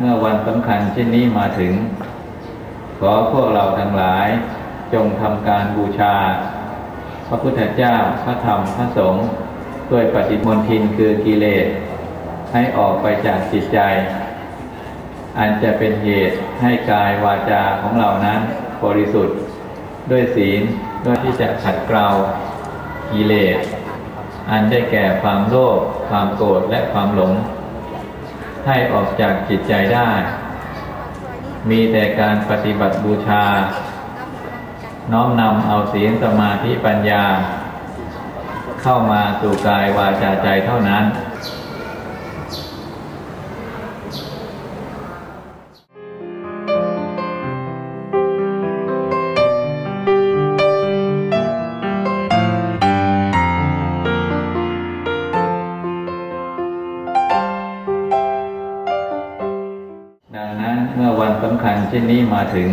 เมื่อวันสำคัญเช่นนี้มาถึง ขอพวกเราทั้งหลายจงทำการบูชา พระพุทธเจ้าพระธรรมพระสงฆ์ด้วยปฏิมนทินคือกิเลส ให้ออกไปจากจิตใจ อันจะเป็นเหตุให้กายวาจาของเรานั้นบริสุทธิ์ ด้วยศีลด้วยที่จะขัดเกลากิเลส อันได้แก่ความโลภความโกรธและความหลง ให้ออกจากจิตใจได้ มีแต่การปฏิบัติบูชา น้อมนำเอาศีลสมาธิปัญญา เข้ามาสู่กายวาจาใจเท่านั้น เมื่อวันสำคัญเช่นนี้มาถึง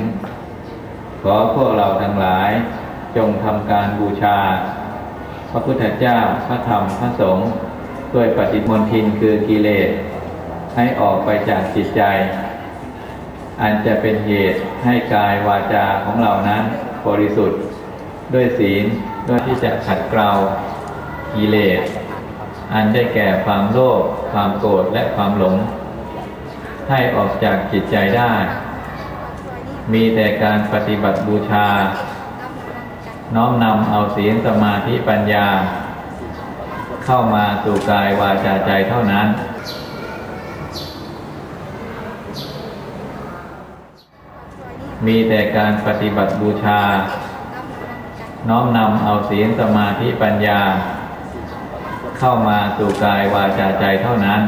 ขอพวกเราทั้งหลายจงทำการบูชา พระพุทธเจ้าพระธรรมพระสงฆ์ด้วยปฏิมนทินคือกิเลส ให้ออกไปจากจิตใจ อันจะเป็นเหตุให้กายวาจาของเรานั้นบริสุทธิ์ ด้วยศีลด้วยที่จะขัดเกลากิเลส อันได้แก่ความโลภความโกรธและความหลง ให้ออกจากจิตใจได้ มีแต่การปฏิบัติบูชา น้อมนำเอาศีลสมาธิปัญญา เข้ามาสู่กายวาจาใจเท่านั้น มีแต่การปฏิบัติบูชา น้อมนำเอาศีลสมาธิปัญญา เข้ามาสู่กายวาจาใจเท่านั้น